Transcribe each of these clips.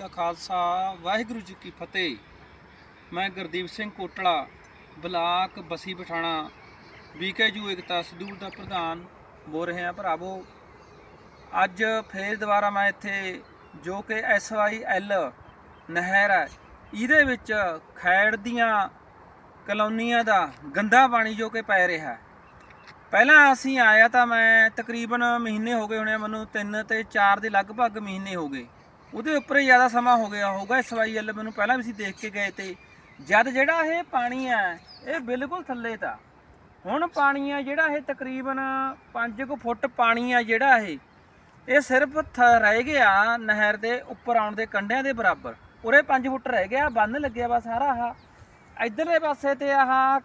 ਕਾ ਖਾਲਸਾ, ਵਾਹਿਗੁਰੂ ਜੀ ਕੀ ਫਤਿਹ। ਮੈਂ ਗੁਰਦੀਪ ਸਿੰਘ ਕੋਟਲਾ, ਬਲਾਕ ਬਸੀ ਪਠਾਣਾ ਬੀਕੇਯੂ ਏਕਤਾ ਸਿੱਧੂਪੁਰ ਦਾ ਪ੍ਰਧਾਨ ਬੋਲ ਰਹੇ ਹਾਂ। ਭਰਾਵੋ, ਅੱਜ ਫੇਰ ਦੁਬਾਰਾ ਮੈਂ ਇੱਥੇ, ਜੋ ਕਿ ਐਸਵਾਈਐਲ ਨਹਿਰ ਹੈ, ਇਹਦੇ ਵਿੱਚ ਖੈੜ ਦੀਆਂ ਕਲੋਨੀਆਂ ਦਾ ਗੰਦਾ ਪਾਣੀ ਜੋ ਕਿ ਪੈ ਰਿਹਾ ਹੈ। ਪਹਿਲਾਂ ਅਸੀਂ ਆਇਆ ਤਾਂ ਮੈਂ ਤਕਰੀਬਨ ਮਹੀਨੇ ਹੋ ਗਏ ਹੋਣੇ ਆ, ਮੈਨੂੰ 3 ਤੇ 4 ਦੇ ਲਗਭਗ ਮਹੀਨੇ ਹੋ ਗਏ। ਉਹਦੇ ਉੱਪਰ ਹੀ ਜ਼ਿਆਦਾ ਸਮਾਂ ਹੋ ਗਿਆ ਹੋਊਗਾ ਐਸਵਾਈਐਲ ਮੈਨੂੰ ਪਹਿਲਾਂ ਵੀ ਅਸੀਂ ਦੇਖ ਕੇ ਗਏ ਤੇ ਜਦ ਜਿਹੜਾ ਇਹ ਪਾਣੀ ਹੈ, ਇਹ ਬਿਲਕੁਲ ਥੱਲੇ ਤਾਂ। ਹੁਣ ਪਾਣੀ ਆ ਜਿਹੜਾ ਇਹ ਤਕਰੀਬਨ 5 ਕੁ ਫੁੱਟ ਪਾਣੀ ਆ ਜਿਹੜਾ ਇਹ। ਇਹ ਸਿਰਫ ਥ- ਰਹਿ ਗਿਆ ਨਹਿਰ ਦੇ ਉੱਪਰ ਆਉਣ ਦੇ ਕੰਢਿਆਂ ਦੇ ਬਰਾਬਰ। ਉਰੇ 5 ਫੁੱਟ ਰਹਿ ਗਿਆ ਬੰਨ ਲੱਗਿਆ ਵਾ ਸਾਰਾ ਆਹ। ਇਧਰਲੇ ਪਾਸੇ ਤੇ ਆਹ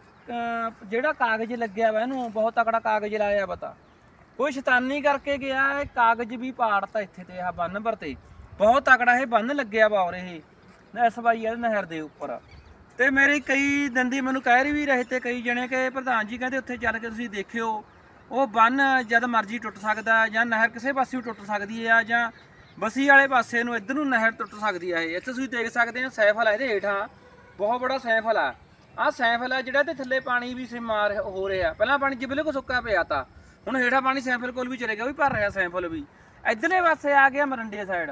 ਜਿਹੜਾ ਕਾਗਜ਼ ਲੱਗਿਆ ਵਾ ਇਹਨੂੰ, ਬਹੁਤ ਤਕੜਾ ਕਾਗਜ਼ ਲਾਇਆ ਪਤਾ ਕੋਈ ਸ਼ੈਤਾਨੀ ਕਰਕੇ ਗਿਆ, ਇਹ ਕਾਗਜ਼ ਵੀ ਪਾੜਤਾ ਇੱਥੇ ਤੇ ਆਹ ਬੰਨ ਪਰ ਤੇ। ਬਹੁਤ ਤਕੜਾ ਇਹ ਬੰਨ ਲੱਗਿਆ ਵਾ ਔਰ ਇਹ। ਐਸਵਾਈਐਲ ਨਹਿਰ ਦੇ ਉੱਪਰ। ਤੇ ਮੇਰੀ ਕਈ ਦੰਦੀ ਮੈਨੂੰ ਕਹਿ ਰਹੀ ਵੀ ਰਹੇ ਤੇ ਕਈ ਜਣੇ ਕਿ ਪ੍ਰਧਾਨ ਜੀ ਕਹਿੰਦੇ ਉੱਥੇ ਚੱਲ ਕੇ ਤੁਸੀਂ ਦੇਖਿਓ। ਉਹ ਬੰਨ ਜਦ ਮਰਜ਼ੀ ਟੁੱਟ ਸਕਦਾ ਜਾਂ ਨਹਿਰ ਕਿਸੇ ਪਾਸੇ ਟੁੱਟ ਸਕਦੀ ਹੈ ਜਾਂ ਬਸੀ ਵਾਲੇ ਪਾਸੇ ਨੂੰ ਇੱਧਰ ਨੂੰ ਨਹਿਰ ਟੁੱਟ ਸਕਦੀ ਹੈ ਇਹ। ਇੱਥੇ ਤੁਸੀਂ ਦੇਖ ਸਕਦੇ ਹੋ ਸੈਫਲ ਹੈ ਇਹਦੇ ਹੇਠਾਂ। ਬਹੁਤ ਬੜਾ ਸੈਫਲ ਆ। ਆਹ ਸੈਫਲ ਆ ਜਿਹੜਾ ਤੇ ਥੱਲੇ ਪਾਣੀ ਵੀ ਸਿਮਾਰ ਹੋ ਰਿਹਾ। ਪਹਿਲਾਂ ਪਾਣੀ ਜਿਬਲੇ ਬਿਲਕੁਲ ਸੁੱਕਾ ਪਿਆ ਤਾ। ਹੁਣ ਹੇਠਾਂ ਪਾਣੀ ਸੈਫਲ ਕੋਲ ਵੀ ਚਲੇ ਗਿਆ, ਉਹ ਵੀ ਭਰ ਰਿਹਾ ਸੈਫਲ ਵੀ। ਇੱਧਰਲੇ ਪਾਸੇ ਆ ਗਿਆ ਮਰੰਡੇ ਸਾਈਡ।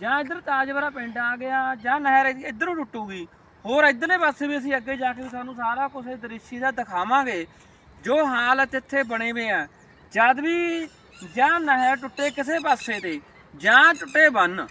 ਜਾਂ ਇੱਧਰ ਤਾਜਵਰਾ ਪਿੰਡ ਆ ਗਿਆ, ਜਾਂ ਨਹਿਰ ਇੱਧਰੋਂ ਟੁੱਟੂਗੀ। ਹੋਰ ਇੱਧਰਲੇ ਪਾਸੇ ਵੀ ਅਸੀਂ ਅੱਗੇ ਜਾ ਕੇ ਸਾਨੂੰ ਸਾਰਾ ਕੁਝ ਇਹ ਦ੍ਰਿਸ਼ੀ ਦਾ ਦਿਖਾਵਾਂਗੇ, ਜੋ ਹਾਲਤ ਇੱਥੇ ਬਣੇ ਹੋਏ ਆ। ਜਦ ਵੀ ਜਾਂ ਨਹਿਰ ਟੁੱਟੇ ਕਿਸੇ ਪਾਸੇ ਤੇ, ਜਾਂ ਟੁੱਟੇ ਬੰਨ,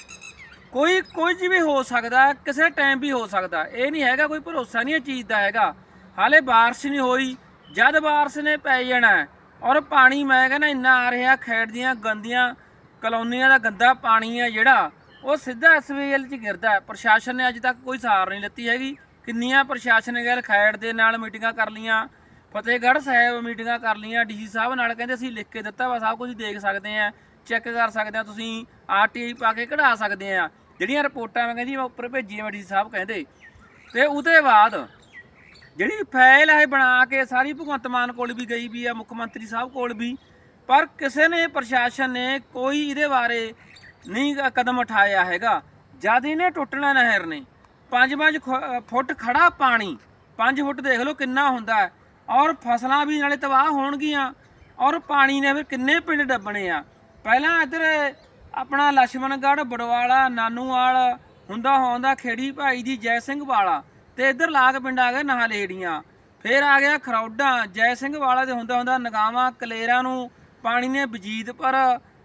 ਕੋਈ, ਕੁਝ ਵੀ ਹੋ ਸਕਦਾ, ਕਿਸੇ ਟਾਈਮ ਵੀ ਹੋ ਸਕਦਾ। ਇਹ ਨਹੀਂ ਹੈਗਾ, ਕੋਈ ਭਰੋਸਾ ਨਹੀਂ ਇਹ ਚੀਜ਼ ਦਾ ਹੈਗਾ। ਹਾਲੇ ਬਾਰਿਸ਼ ਨਹੀਂ ਹੋਈ, ਜਦ ਬਾਰਿਸ਼ ਨੇ ਪੈ ਜਾਣਾ ਔਰ ਪਾਣੀ ਮੈਂ ਕਹਿੰਦਾ ਇੰਨਾ ਆ ਰਿਹਾ ਖੇਡ ਦੀਆਂ ਗੰਦੀਆਂ ਕਲੋਨੀਆਂ ਦਾ ਗੰਦਾ ਪਾਣੀ ਹੈ ਜਿਹੜਾ ਉਹ ਸਿੱਧਾ ਐਸਵੀਐਲ 'ਚ ਗਿਰਦਾ ਪ੍ਰਸ਼ਾਸਨ ਨੇ ਅੱਜ ਤੱਕ ਕੋਈ ਸਾਰ ਨਹੀਂ ਲਿੱਤੀ ਹੈਗੀ। ਕਿੰਨੀਆਂ ਪ੍ਰਸ਼ਾਸਨ ਨੇ ਗੱਲ ਖੈੜ ਦੇ ਨਾਲ ਮੀਟਿੰਗਾਂ ਕਰ ਲੀਆਂ ਫਤਿਹਗੜ੍ਹ ਸਾਹਿਬ ਮੀਟਿੰਗਾਂ ਕਰ ਲੀਆਂ ਡੀਸੀ ਸਾਹਿਬ ਨਾਲ ਕਹਿੰਦੇ ਅਸੀਂ ਲਿਖ ਕੇ ਦਿੱਤਾ ਵਾ, ਸਭ ਕੁਝ ਦੇਖ ਸਕਦੇ ਆ ਚੈੱਕ ਕਰ ਸਕਦੇ ਆ ਤੁਸੀਂ। ਆਰਟੀਆਈ ਪਾ ਕੇ ਕਢਾ ਸਕਦੇ ਆ ਜਿਹੜੀਆਂ ਰਿਪੋਰਟਾਂ ਮੈਂ ਕਹਿੰਦੀ ਮੈਂ ਉੱਪਰ ਭੇਜੀਆਂ ਡੀਸੀ ਸਾਹਿਬ ਕਹਿੰਦੇ। ਤੇ ਉਹਦੇ ਬਾਅਦ ਜਿਹੜੀ ਫਾਈਲ ਹੈ ਬਣਾ ਕੇ ਸਾਰੀ ਭਗਵੰਤ ਮਾਨ ਕੋਲ ਵੀ ਗਈ ਵੀ ਆ, ਮੁੱਖ ਮੰਤਰੀ ਸਾਹਿਬ ਕੋਲ ਵੀ। ਪਰ ਕਿਸੇ ਨੇ ਪ੍ਰਸ਼ਾਸਨ ਨੇ ਕੋਈ ਇਹਦੇ ਬਾਰੇ ਨਹੀਂ ਕਦਮ ਉਠਾਇਆ ਹੈਗਾ। ਜਦ ਇਹਨੇ ਟੁੱਟਣਾ ਨਹਿਰ ਨੇ 5-5 ਫੁੱਟ ਖੜਾ ਪਾਣੀ, ਪੰਜ ਫੁੱਟ ਦੇਖ ਲਓ ਕਿੰਨਾ ਹੁੰਦਾ ਔਰ ਫਸਲਾਂ ਵੀ ਨਾਲੇ ਤਬਾਹ ਹੋਣਗੀਆਂ, ਔਰ ਪਾਣੀ ਨੇ ਫਿਰ ਕਿੰਨੇ ਪਿੰਡ ਡੱਬਣੇ ਆ। ਪਹਿਲਾਂ ਇੱਧਰ ਆਪਣਾ ਲక్ష్ਮਣਗੜ ਬੜਵਾਲਾ, ਨਾਨੂਵਾਲ, ਹੁੰਦਾ ਹੁੰਦਾ ਖੇੜੀ ਭਾਈ ਜੀ, ਜੈ ਸਿੰਘ ਵਾਲਾ, ਤੇ ਇੱਧਰ ਲਾਗ ਪਿੰਡ ਆ ਗਿਆ ਨਹਾਲੇੜੀਆਂ। ਫਿਰ ਆ ਗਿਆ ਖਰੌਡਾ, ਜੈ ਸਿੰਘ ਵਾਲਾ ਦੇ ਹੁੰਦਾ ਹੁੰਦਾ ਨਗਾਵਾਂ, ਕਲੇਰਾਂ ਨੂੰ, ਪਾਣੀ ਨੇ ਵਜੀਦਪੁਰ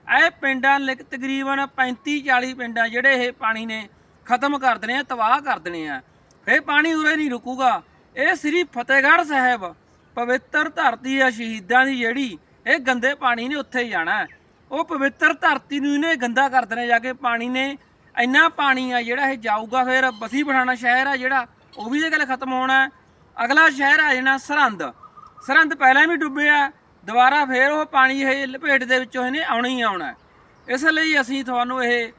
ਇਹ ਪਿੰਡਾਂ ਲਿਕ ਤਕਰੀਬਨ 35 40 ਪਿੰਡਾਂ ਜਿਹੜੇ ਇਹ ਪਾਣੀ ਨੇ ਖਤਮ ਕਰ ਦੇਣੇ ਆ, ਤਬਾਹ ਕਰ ਦੇਣੇ ਆ। ਫਿਰ ਪਾਣੀ ਉਰੇ ਨਹੀਂ ਰੁਕੂਗਾ। ਇਹ ਸ੍ਰੀ ਫਤਿਹਗੜ੍ਹ ਸਾਹਿਬ ਪਵਿੱਤਰ ਧਰਤੀ ਆ ਸ਼ਹੀਦਾਂ ਦੀ ਜਿਹੜੀ, ਇਹ ਗੰਦੇ ਪਾਣੀ ਨੇ ਉੱਥੇ ਜਾਣਾ। ਉਹ ਪਵਿੱਤਰ ਧਰਤੀ ਨੂੰ ਇਹਨੇ ਗੰਦਾ ਕਰ ਦੇਣਾ, ਜਾ ਕੇ ਪਾਣੀ ਨੇ ਇੰਨਾ ਪਾਣੀ ਆ ਜਿਹੜਾ ਇਹ ਜਾਊਗਾ, ਫਿਰ ਬਸੀ ਪਠਾਣਾ ਸ਼ਹਿਰ ਆ ਜਿਹੜਾ, ਉਹ ਵੀ ਇਹ ਗੱਲ ਖਤਮ ਹੋਣਾ। ਅਗਲਾ ਸ਼ਹਿਰ ਆ ਜਾਣਾ ਸਰਹੰਦ। ਸਰਹੰਦ ਪਹਿਲਾਂ ਵੀ ਡੁੱਬਿਆ ਦੁਬਾਰਾ ਫੇਰ ਉਹ ਪਾਣੀ ਇਹ ਲਪੇਟ ਦੇ ਵਿੱਚੋਂ ਇਹਨੇ ਆਉਣਾ ਹੀ ਆਉਣਾ। ਇਸ ਲਈ ਅਸੀਂ ਤੁਹਾਨੂੰ ਇਹ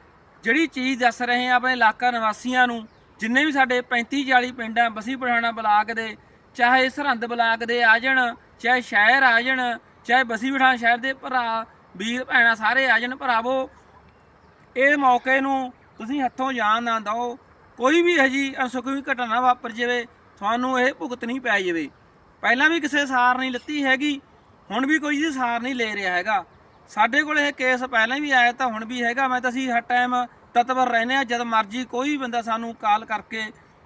ਜਿਹੜੀ ਚੀਜ਼ ਦੱਸ ਰਹੇ ਹਾਂ ਆਪਣੇ ਇਲਾਕਾ ਨਿਵਾਸੀਆਂ ਨੂੰ, ਜਿੰਨੇ ਵੀ ਸਾਡੇ 35 40 ਪਿੰਡ ਆ ਬਸੀ ਪਠਾਣਾ ਬਲਾਕ ਦੇ, ਚਾਹੇ ਸਰਹੰਦ ਬਲਾਕ ਦੇ ਆ ਜਾਣ, ਚਾਹੇ ਸ਼ਹਿਰ ਆ ਜਾਣ, ਚਾਹੇ ਬਸੀ ਪਠਾਣਾ ਸ਼ਹਿਰ ਦੇ ਭਰਾ, ਵੀਰ ਭੈਣਾਂ ਸਾਰੇ ਆ ਜਾਣ ਭਰਾਵੋ, ਇਹ ਮੌਕੇ ਨੂੰ ਤੁਸੀਂ ਹੱਥੋਂ ਜਾਣ ਨਾ ਦਿਓ। ਕੋਈ ਵੀ ਹਜੀ ਅਨਸੁਖਵੀ ਘਟਨਾ ਵਾਪਰ ਜਾਵੇ, ਤੁਹਾਨੂੰ ਇਹ ਭੁਗਤਣੀ ਪੈ ਜਾਵੇ। ਪਹਿਲਾਂ ਵੀ ਕਿਸੇ ਸਾਰ ਨਹੀਂ ਲੱਤੀ ਹੈਗੀ। ਹੁਣ ਵੀ ਕੋਈ ਜੀ ਸਾਰ ਨਹੀਂ ਲੈ ਰਿਹਾ ਹੈਗਾ। ਸਾਡੇ ਕੋਲ ਇਹ ਕੇਸ ਪਹਿਲਾਂ ਵੀ ਆਇਆ ਤਾਂ ਹੁਣ ਵੀ ਹੈਗਾ। ਮੈਂ ਤਾਂ ਅਸੀਂ ਹਰ ਟਾਈਮ ਤਤਵਰ ਰਹਿੰਦੇ ਆ ਜਦ ਮਰਜ਼ੀ ਕੋਈ ਵੀ ਬੰਦਾ ਸਾਨੂੰ ਕਾਲ ਕਰਕੇ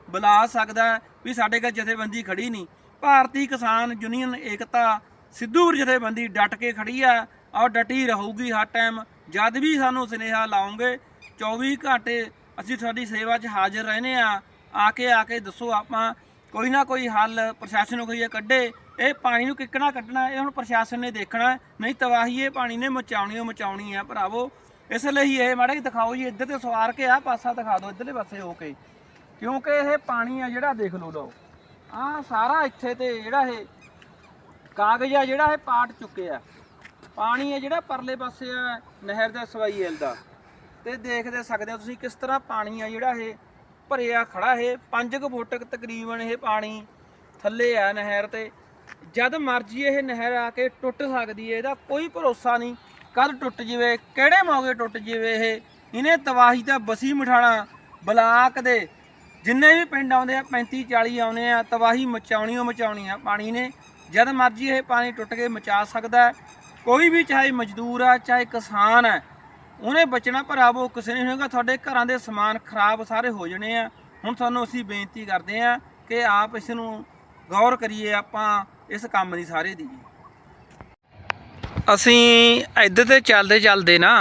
ਬੁਲਾ ਸਕਦਾ ਵੀ ਸਾਡੇ ਕੋਲ ਜਥੇਬੰਦੀ ਖੜੀ ਨਹੀਂ। ਭਾਰਤੀ ਕਿਸਾਨ ਯੂਨੀਅਨ ਏਕਤਾ ਸਿੱਧੂਰ ਜਥੇਬੰਦੀ ਡਟ ਕੇ ਖੜੀ ਆ। ਔਰ ਡਟੀ ਰਹੂਗੀ ਹਰ ਟਾਈਮ ਜਦ ਵੀ ਸਾਨੂੰ ਸੁਨੇਹਾ ਲਾਉਂਗੇ 24 ਘੰਟੇ ਅਸੀਂ ਤੁਹਾਡੀ ਸੇਵਾ 'ਚ ਹਾਜ਼ਰ ਰਹਿੰਦੇ ਆ ਆ ਕੇ ਆ ਕੇ ਦੱਸੋ ਆਪਾਂ ਕੋਈ ਨਾ ਕੋਈ ਹੱਲ, ਪ੍ਰਸ਼ਾਸਨ ਨੂੰ ਕੋਈ ਕੱਢੇ। ਇਹ ਪਾਣੀ ਨੂੰ ਕਿੱਕਣਾ ਕੱਢਣਾ, ਇਹ ਹੁਣ ਪ੍ਰਸ਼ਾਸਨ ਨੇ ਦੇਖਣਾ, ਨਹੀਂ ਤਬਾਹੀ ਇਹ ਪਾਣੀ ਨੇ ਮਚਾਉਣੀ ਓ ਮਚਾਉਣੀ ਆ, ਭਰਾਵੋ। ਇਸ ਲਈ ਇਹ ਮਾੜਾ ਜੀ ਦਿਖਾਓ ਜੀ, ਇੱਧਰ ਤੇ ਸਵਾਰ ਕੇ ਆ, ਪਾਸਾ ਦਿਖਾ ਦਿਓ, ਇੱਧਰਲੇ ਪਾਸੇ ਹੋ ਕੇ। ਕਿਉਂਕਿ ਇਹ ਪਾਣੀ ਆ ਜਿਹੜਾ ਦੇਖ ਲਓ ਲਓ, ਆ ਸਾਰਾ ਇੱਥੇ ਤੇ ਜਿਹੜਾ ਇਹ ਕਾਗਜ਼ ਆ, ਜਿਹੜਾ ਇਹ ਪਾਟ ਚੁੱਕਿਆ ਪਾਣੀ ਹੈ ਜਿਹੜਾ ਪਰਲੇ ਪਾਸੇ ਆ, ਨਹਿਰ ਦਾ ਸਵਾਈਐਲ ਦਾ। ਤੇ ਦੇਖਦੇ ਸਕਦੇ ਹੋ ਤੁਸੀਂ ਕਿਸ ਤਰ੍ਹਾਂ ਪਾਣੀ ਆ ਜਿਹੜਾ ਇਹ ਭਰਿਆ ਖੜਾ, ਇਹ 5 ਫੁੱਟ ਕੁ ਤਕਰੀਬਨ ਇਹ ਪਾਣੀ ਥੱਲੇ ਆ ਨਹਿਰ ਤੇ। ਜਦ ਮਰਜ਼ੀ ਇਹ ਨਹਿਰ ਆ ਕੇ ਟੁੱਟ ਸਕਦੀ ਹੈ, ਇਹਦਾ ਕੋਈ ਭਰੋਸਾ ਨਹੀਂ। ਕਦ ਟੁੱਟ ਜਵੇ, ਕਿਹੜੇ ਮੌਕੇ ਟੁੱਟ ਜਵੇ ਇਹ? ਇਹਨੇ ਤਬਾਹੀ ਤਾਂ ਬਸੀ ਮਠਾਣਾ ਬਲਾਕ ਦੇ ਜਿੰਨੇ ਵੀ ਪਿੰਡ ਆਉਂਦੇ ਆ 35 40 ਆਉਂਦੇ ਆ, ਤਬਾਹੀ ਮਚਾਉਣੀ ਓ ਮਚਾਉਣੀ ਆ ਪਾਣੀ ਨੇ। ਜਦ ਮਰਜ਼ੀ ਇਹ ਪਾਣੀ ਟੁੱਟ ਕੇ ਮਚਾ ਸਕਦਾ ਕੋਈ ਵੀ ਚਾਹੇ ਮਜ਼ਦੂਰ ਆ, ਚਾਹੇ ਕਿਸਾਨ ਹੈ ਉਹਨੇ ਬਚਣਾ ਭਰਾਵੋ, ਕਿਸੇ ਨਹੀਂ ਹੋਏਗਾ ਤੁਹਾਡੇ ਘਰਾਂ ਦੇ ਸਮਾਨ ਖਰਾਬ ਸਾਰੇ ਹੋ ਜਾਣੇ ਆ। ਹੁਣ ਤੁਹਾਨੂੰ ਅਸੀਂ ਬੇਨਤੀ ਕਰਦੇ ਆ ਕਿ ਆਪ ਇਸ ਨੂੰ ਗੌਰ ਕਰੀਏ, ਆਪਾਂ ਇਸ ਕੰਮ ਦੀ ਸਾਰੇ ਦੀ। ਅਸੀਂ ਇੱਧਰ ਤੇ ਚੱਲਦੇ ਚੱਲਦੇ ਨਾ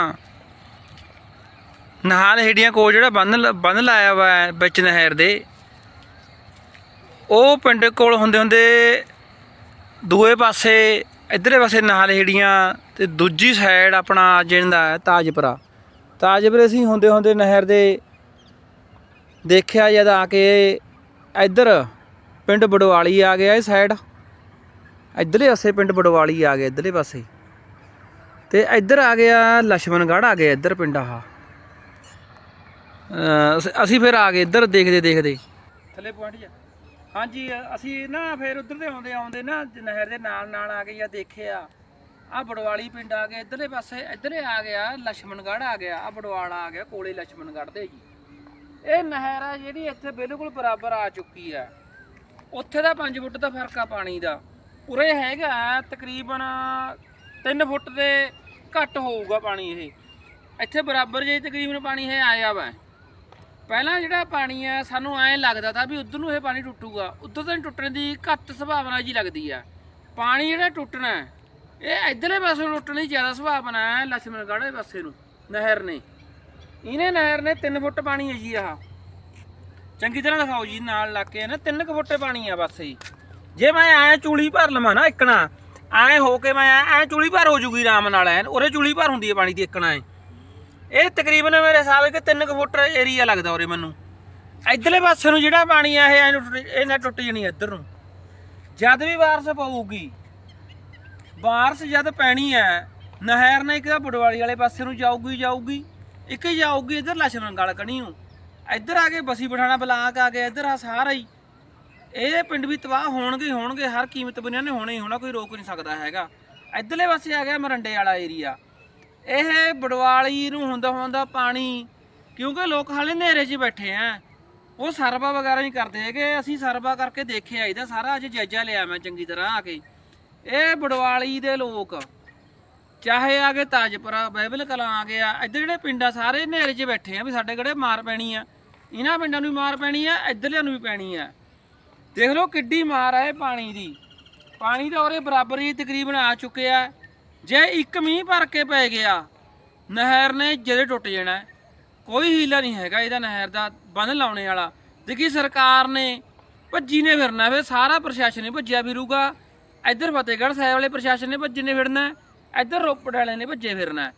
ਨਹਾਲ ਹੇੜੀਆਂ ਕੋਲ ਜਿਹੜਾ ਬੰਨ ਬੰਨ ਲਾਇਆ ਵਾ ਵਿੱਚ ਨਹਿਰ ਦੇ, ਉਹ ਪਿੰਡ ਕੋਲ ਹੁੰਦੇ ਹੁੰਦੇ ਦੂਏ ਪਾਸੇ ਇਧਰਲੇ ਪਾਸੇ ਨਹਾਲ ਹੇੜੀਆਂ ਤੇ ਦੂਜੀ ਸਾਈਡ ਆਪਣਾ ਜਿੰਦਾ ਹੈ ਤਾਜਪੁਰਾ। ਤਾਜਪੁਰੇ ਅਸੀਂ ਹੁੰਦੇ ਹੁੰਦੇ ਨਹਿਰ ਦੇ ਦੇਖਿਆ ਜਦ ਆ ਕੇ ਇੱਧਰ ਪਿੰਡ ਬੜਵਾਲੀ ਆ ਗਿਆ ਇਹ ਸਾਈਡ ਇੱਧਰਲੇ ਪਾਸੇ ਪਿੰਡ ਬੜਵਾਲੀ ਆ ਗਿਆ, ਇੱਧਰਲੇ ਪਾਸੇ। ਤੇ ਇੱਧਰ ਆ ਗਿਆ ਲਛਮਣਗੜ੍ਹ, ਆ ਗਿਆ ਇੱਧਰ ਪਿੰਡ ਆਹ। ਅਸੀਂ ਫਿਰ ਆ ਗਏ ਇੱਧਰ ਦੇਖਦੇ ਦੇਖਦੇ। ਥੱਲੇ ਪੁਆਇੰਟ ਜਾ ਹਾਂਜੀ, ਅਸੀਂ ਨਾ ਫਿਰ ਉੱਧਰ ਦੇ ਆਉਂਦੇ ਆਉਂਦੇ ਨਾ ਨਹਿਰ ਦੇ ਨਾਲ ਨਾਲ ਆ ਗਏ ਆ ਦੇਖਿਆ ਆ। ਬੜਵਾਲੀ ਪਿੰਡ ਆ ਗਿਆ, ਇੱਧਰਲੇ ਪਾਸੇ, ਇੱਧਰੇ ਆ ਗਿਆ ਲਛਮਣਗੜ੍ਹ ਆ ਗਿਆ ਆ ਬੜਵਾਲਾ ਆ ਗਿਆ, ਕੋਲੇ ਲਛਮਣਗੜ੍ਹ ਦੇ ਜੀ। ਇਹ ਨਹਿਰ ਆ ਜਿਹੜੀ ਇੱਥੇ ਬਿਲਕੁਲ ਬਰਾਬਰ ਆ ਚੁੱਕੀ ਆ। ਉੱਥੇ ਦਾ 5 ਫੁੱਟ ਦਾ ਫ਼ਰਕ ਆ ਪਾਣੀ ਦਾ। ਉਰੇ ਹੈਗਾ ਤਕਰੀਬਨ 3 ਫੁੱਟ ਦੇ ਘੱਟ ਹੋਊਗਾ ਪਾਣੀ ਇਹ। ਇੱਥੇ ਬਰਾਬਰ ਜੇ ਤਕਰੀਬਨ ਪਾਣੀ ਇਹ ਆਇਆ ਵਾ। ਪਹਿਲਾਂ ਜਿਹੜਾ ਪਾਣੀ ਹੈ ਸਾਨੂੰ ਐਂ ਲੱਗਦਾ ਤਾਂ ਵੀ ਉਧਰ ਨੂੰ ਇਹ ਪਾਣੀ ਟੁੱਟੂਗਾ। ਉਧਰ ਤੋਂ ਟੁੱਟਣ ਦੀ ਘੱਟ ਸੰਭਾਵਨਾ ਜੀ ਲੱਗਦੀ ਆ। ਪਾਣੀ ਜਿਹੜਾ ਟੁੱਟਣਾ, ਇਹ ਇਧਰਲੇ ਪਾਸੇ ਨੂੰ ਟੁੱਟਣ ਦੀ ਜ਼ਿਆਦਾ ਸੰਭਾਵਨਾ ਹੈ, ਲਛਮਣਗੜ੍ਹ ਦੇ ਪਾਸੇ ਨੂੰ, ਨਹਿਰ ਨੇ। ਇਹਨੇ ਨਹਿਰ ਨੇ 3 ਫੁੱਟ ਪਾਣੀ ਹੈ ਜੀ ਆਹ। ਚੰਗੀ ਤਰ੍ਹਾਂ ਦਿਖਾਓ ਜੀ, ਨਾਲ ਲੱਗ ਕੇ ਨਾ 3 ਕੁ ਫੁੱਟੇ ਪਾਣੀ ਆ ਬਸ ਜੀ ਜੇ ਮੈਂ ਐ ਚੂਲੀ ਭਰ ਲਵਾਂ ਨਾ ਇੱਕਣਾ, ਐ ਹੋ ਕੇ ਮੈਂ ਐ ਚੂਲੀ ਭਰ ਹੋ ਜੂਗੀ ਆਰਾਮ ਨਾਲ ਐ, ਉਰੇ ਚੂਲੀ ਭਰ ਹੁੰਦੀ ਹੈ ਪਾਣੀ ਦੀ ਇੱਕਣਾ ਐ। ਇਹ ਤਕਰੀਬਨ ਮੇਰੇ ਹਿਸਾਬ ਹੈ ਕਿ 3 ਕੁ ਫੁੱਟ ਏਰੀਆ ਲੱਗਦਾ ਉਰੇ ਮੈਨੂੰ। ਇਧਰਲੇ ਪਾਸੇ ਨੂੰ ਜਿਹੜਾ ਪਾਣੀ ਆ, ਇਹ ਇਹ ਨਾ ਟੁੱਟ ਜਣੀ ਇੱਧਰ ਨੂੰ। ਜਦ ਵੀ ਬਾਰਿਸ਼ ਪਊਗੀ ਬਾਰਿਸ਼ ਜਦ ਪੈਣੀ ਹੈ ਨਹਿਰ ਨੇ ਇੱਕ ਤਾਂ ਬੜਵਾਲੀ ਵਾਲੇ ਪਾਸੇ ਨੂੰ ਜਾਊਗੀ ਜਾਊਗੀ, ਇੱਕ ਜਾਊਗੀ ਇੱਧਰ ਲਛਮਣ ਗਲ ਕਣੀ ਨੂੰ ਇੱਧਰ ਆ ਕੇ ਬਸੀ ਪਠਾਣਾ ਬਲਾਕ ਆ ਗਿਆ, ਇੱਧਰ ਆ ਸਾਰਾ ਹੀ। ਇਹ ਪਿੰਡ ਵੀ ਤਬਾਹ ਹੋਣਗੇ ਹੀ ਹੋਣਗੇ, ਹਰ ਕੀਮਤ ਬਿਨਾਂ ਨੇ ਹੋਣੇ ਹੀ ਹੋਣਾ, ਕੋਈ ਰੋਕ ਨਹੀਂ ਸਕਦਾ ਹੈਗਾ। ਇੱਧਰਲੇ ਪਾਸੇ ਆ ਗਿਆ ਮਰੰਡੇ ਵਾਲਾ ਏਰੀਆ ਇਹ ਬੜਵਾਲੀ ਨੂੰ ਹੁੰਦਾ ਹੁੰਦਾ ਪਾਣੀ, ਕਿਉਂਕਿ ਲੋਕ ਹਾਲੇ ਹਨੇਰੇ 'ਚ ਬੈਠੇ ਆ। ਉਹ ਸਰਵਾ ਵਗੈਰਾ ਨਹੀਂ ਕਰਦੇ ਹੈਗੇ, ਅਸੀਂ ਸਰਵਾ ਕਰਕੇ ਦੇਖਿਆ ਇਹਦਾ ਸਾਰਾ ਅੱਜ ਜਾਇਜ਼ਾ ਲਿਆ ਮੈਂ ਚੰਗੀ ਤਰ੍ਹਾਂ ਆ ਕੇ। ਇਹ ਬੜਵਾਲੀ ਦੇ ਲੋਕ, ਚਾਹੇ ਆ ਗਏ ਤਾਜਪੁਰਾ ਬਾਈਬਲ ਕਲਾਂ ਆ ਗਿਆ ਇੱਧਰ ਜਿਹੜੇ ਪਿੰਡਾਂ ਸਾਰੇ ਹਨੇਰੇ 'ਚ ਬੈਠੇ ਆ ਵੀ ਸਾਡੇ ਕਿਹੜੇ ਮਾਰ ਪੈਣੀ ਆ। ਇਹਨਾਂ ਪਿੰਡਾਂ ਨੂੰ ਵੀ ਮਾਰ ਪੈਣੀ ਆ, ਇੱਧਰਲਿਆਂ ਨੂੰ ਵੀ ਪੈਣੀ ਆ। ਦੇਖ ਲਓ ਕਿੱਡੀ ਮਾਰ ਹੈ ਪਾਣੀ ਦੀ। ਪਾਣੀ ਤਾਂ ਉਹਦੇ ਬਰਾਬਰ ਹੀ ਤਕਰੀਬਨ ਆ ਚੁੱਕਿਆ ਜੇ ਇੱਕ ਮੀਂਹ ਭਰ ਕੇ ਪੈ ਗਿਆ, ਨਹਿਰ ਨੇ ਜਦੇ ਟੁੱਟ ਜਾਣਾ। ਕੋਈ ਹੀਲਾ ਨਹੀਂ ਹੈਗਾ ਇਹਦਾ ਨਹਿਰ ਦਾ, ਬੰਨ ਲਾਉਣੇ ਵਾਲਾ। ਦੇਖੀ ਸਰਕਾਰ ਨੇ ਭੱਜੀ ਨੇ ਫਿਰਨਾ, ਫਿਰ ਸਾਰਾ ਪ੍ਰਸ਼ਾਸਨ ਹੀ ਭੱਜਿਆ ਫਿਰੂਗਾ। ਇੱਧਰ ਫਤਿਹਗੜ੍ਹ ਸਾਹਿਬ ਵਾਲੇ ਪ੍ਰਸ਼ਾਸਨ ਨੇ ਭੱਜੇ ਨੇ ਫਿਰਨਾ, ਇੱਧਰ ਰੋਪੜ ਵਾਲੇ ਨੇ ਭੱਜੇ ਫਿਰਨਾ।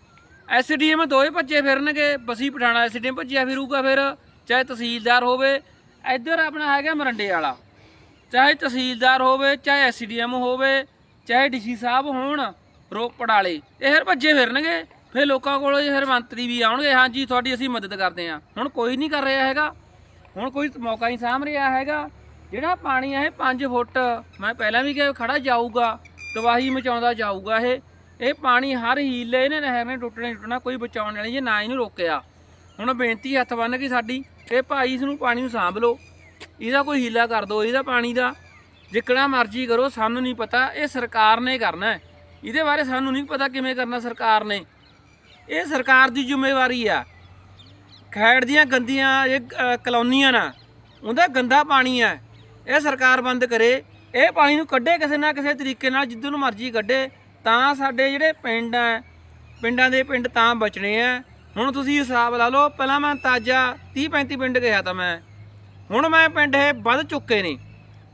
ਐਸਡੀਐਮ ਦੋਏ ਭੱਜੇ ਫਿਰਨਗੇ, ਬਸੀ ਪਠਾਣਾ ਐਸਡੀਐਮ ਭੱਜਿਆ ਫਿਰੂਗਾ ਫਿਰ, ਚਾਹੇ ਤਹਿਸੀਲਦਾਰ ਹੋਵੇ। ਇੱਧਰ ਆਪਣਾ ਹੈਗਾ ਮਰੰਡੇ ਵਾਲਾ। ਚਾਹੇ ਤਹਿਸੀਲਦਾਰ ਹੋਵੇ, ਚਾਹੇ ਐਸਡੀਐਮ ਹੋਵੇ, ਚਾਹੇ ਡੀਸੀ ਸਾਹਿਬ ਹੋਣ, ਰੋਪੜ ਵਾਲੇ, ਇਹ ਫਿਰ ਭੱਜੇ ਫਿਰਨਗੇ। ਫਿਰ ਲੋਕਾਂ ਕੋਲ ਫਿਰ ਮੰਤਰੀ ਵੀ ਆਉਣਗੇ ਹਾਂਜੀ ਤੁਹਾਡੀ ਅਸੀਂ ਮਦਦ ਕਰਦੇ ਹਾਂ। ਹੁਣ ਕੋਈ ਨਹੀਂ ਕਰ ਰਿਹਾ ਹੈਗਾ। ਹੁਣ ਕੋਈ ਮੌਕਾ ਨਹੀਂ ਸਾਂਭ ਰਿਹਾ ਹੈਗਾ। ਜਿਹੜਾ ਪਾਣੀ ਹੈ 5 ਫੁੱਟ, ਮੈਂ ਪਹਿਲਾਂ ਵੀ ਕਿਹਾ ਖੜਾ ਜਾਊਗਾ, ਤਬਾਹੀ ਮਚਾਉਂਦਾ ਜਾਊਗਾ ਇਹ। ਇਹ ਪਾਣੀ ਹਰ ਹੀਲੇ, ਇਹਨੇ ਨਹਿਰ ਨੇ ਟੁੱਟਣਾ ਟੁੱਟਣਾ, ਕੋਈ ਬਚਾਉਣ ਵਾਲੀ ਜੇ ਨਾ ਇਹਨੂੰ ਰੋਕਿਆ। ਹੁਣ ਬੇਨਤੀ ਹੱਥ ਬੰਨ ਕੇ ਸਾਡੀ, ਇਹ ਭਾਈ ਇਸ ਨੂੰ ਪਾਣੀ ਨੂੰ ਸਾਂਭ ਲਓ। ਇਹਦਾ ਕੋਈ ਹੀਲਾ ਕਰ ਦਿਓ ਇਹਦਾ ਪਾਣੀ ਦਾ। ਜਿੱਕਣਾ ਮਰਜ਼ੀ ਕਰੋ, ਸਾਨੂੰ ਨਹੀਂ ਪਤਾ, ਇਹ ਸਰਕਾਰ ਨੇ ਕਰਨਾ ਹੈ। ਇਹਦੇ ਬਾਰੇ ਸਾਨੂੰ ਨਹੀਂ ਪਤਾ ਕਿਵੇਂ ਕਰਨਾ ਸਰਕਾਰ ਨੇ। ਇਹ ਸਰਕਾਰ ਦੀ ਜ਼ਿੰਮੇਵਾਰੀ ਆ। ਖੈੜ ਦੀਆਂ ਗੰਦੀਆਂ, ਇਹ ਕਲੋਨੀਆਂ ਨਾ, ਉਹਦਾ ਗੰਦਾ ਪਾਣੀ ਆ। ਇਹ ਸਰਕਾਰ ਬੰਦ ਕਰੇ, ਇਹ ਪਾਣੀ ਨੂੰ ਕੱਢੇ ਕਿਸੇ ਨਾ ਕਿਸੇ ਤਰੀਕੇ ਨਾਲ, ਜਿੱਦੋਂ ਨੂੰ ਮਰਜ਼ੀ ਕੱਢੇ, ਤਾਂ ਸਾਡੇ ਜਿਹੜੇ ਪਿੰਡ ਆ, ਪਿੰਡਾਂ ਦੇ ਪਿੰਡ ਤਾਂ ਬਚਣੇ ਆ। ਹੁਣ ਤੁਸੀਂ ਹਿਸਾਬ ਲਾ ਲਓ, ਪਹਿਲਾਂ ਮੈਂ ਤਾਜਾ 30 35 ਪਿੰਡ ਗਿਆ ਤਾਂ ਮੈਂ। ਹੁਣ ਮੈਂ ਪਿੰਡ ਇਹ ਵੱਧ ਚੁੱਕੇ ਨੇ।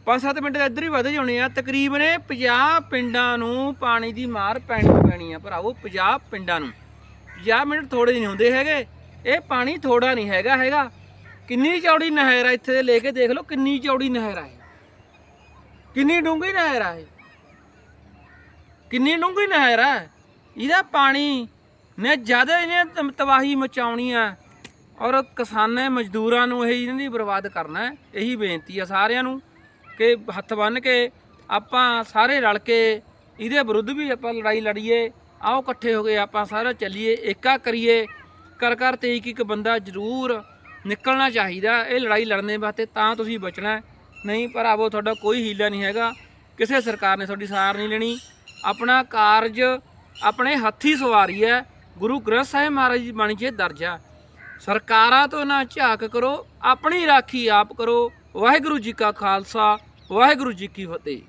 ਪੰਜ ਸੱਤ ਪਿੰਡ ਇੱਧਰ ਹੀ ਵੱਧ ਜਾਣੇ ਆ। ਤਕਰੀਬਨ ਇਹ 50 ਪਿੰਡਾਂ ਨੂੰ ਪਾਣੀ ਦੀ ਮਾਰ ਪੈਣੀ ਪੈਣੀ ਆ ਭਰਾਵੋ 50 ਪਿੰਡਾਂ ਨੂੰ। 50 ਮਿੰਟ ਥੋੜੇ ਨਹੀਂ ਹੁੰਦੇ ਹੈਗੇ। ਇਹ ਪਾਣੀ ਥੋੜਾ ਨਹੀਂ ਹੈਗਾ ਹੈਗਾ। ਕਿੰਨੀ ਚੌੜੀ ਨਹਿਰ ਆ ਇੱਥੇ ਦੇ ਲੈ ਕੇ ਦੇਖ ਲਓ, ਕਿੰਨੀ ਚੌੜੀ ਨਹਿਰ ਆ ਇਹ। ਕਿੰਨੀ ਡੂੰਘੀ ਨਹਿਰ ਆ ਇਹ। ਕਿੰਨੀ ਡੂੰਘੀ ਨਹਿਰ ਆ। ਇਹਦਾ ਪਾਣੀ ਨੇ ਜਦ ਇਹਨੇ ਤਬਾਹੀ ਮਚਾਉਣੀ ਆ। ਔਰ ਕਿਸਾਨਾਂ, ਮਜ਼ਦੂਰਾਂ ਨੂੰ ਇਹ ਇਹਨਾਂ ਦੀ ਬਰਬਾਦ ਕਰਨਾ ਹੈ, ਇਹੀ ਬੇਨਤੀ ਆ ਸਾਰਿਆਂ ਨੂੰ ਕਿ ਹੱਥ ਬੰਨ ਕੇ ਆਪਾਂ ਸਾਰੇ ਰਲ ਕੇ ਇਹਦੇ ਵਿਰੁੱਧ ਵੀ ਆਪਾਂ ਲੜਾਈ ਲੜੀਏ, ਆਓ ਇਕੱਠੇ ਹੋ ਕੇ ਆਪਾਂ ਸਾਰੇ ਚੱਲੀਏ, ਏਕਾ ਕਰੀਏ ਕਰ ਕਰ ਤੇ ਇੱਕ ਇੱਕ ਬੰਦਾ ਜ਼ਰੂਰ ਨਿਕਲਣਾ ਚਾਹੀਦਾ, ਇਹ ਲੜਾਈ ਲੜਨੇ ਵਾਸਤੇ ਤਾਂ ਤੁਸੀਂ ਬਚਣਾ ਨਹੀਂ ਪਰ ਆਵੋ ਤੁਹਾਡਾ ਕੋਈ ਹੀਲਾ ਨਹੀਂ ਹੈਗਾ, ਕਿਸੇ ਸਰਕਾਰ ਨੇ ਤੁਹਾਡੀ ਸਾਰ ਨਹੀਂ ਲੈਣੀ, ਆਪਣਾ ਕਾਰਜ ਆਪਣੇ ਹੱਥੀ ਸਵਾਰੀ ਹੈ ਗੁਰੂ ਗ੍ਰੰਥ ਸਾਹਿਬ ਮਹਾਰਾਜ ਜੀ ਬਾਣੀ 'ਚ ਦਰਜਾ ਸਰਕਾਰਾਂ ਤੋਂ ਨਾ ਝਾਕ ਕਰੋ, ਆਪਣੀ ਰਾਖੀ ਆਪ ਕਰੋ। ਵਾਹਿਗੁਰੂ ਜੀ ਕਾ ਖਾਲਸਾ, ਵਾਹਿਗੁਰੂ ਜੀ ਕੀ ਫਤਿਹ।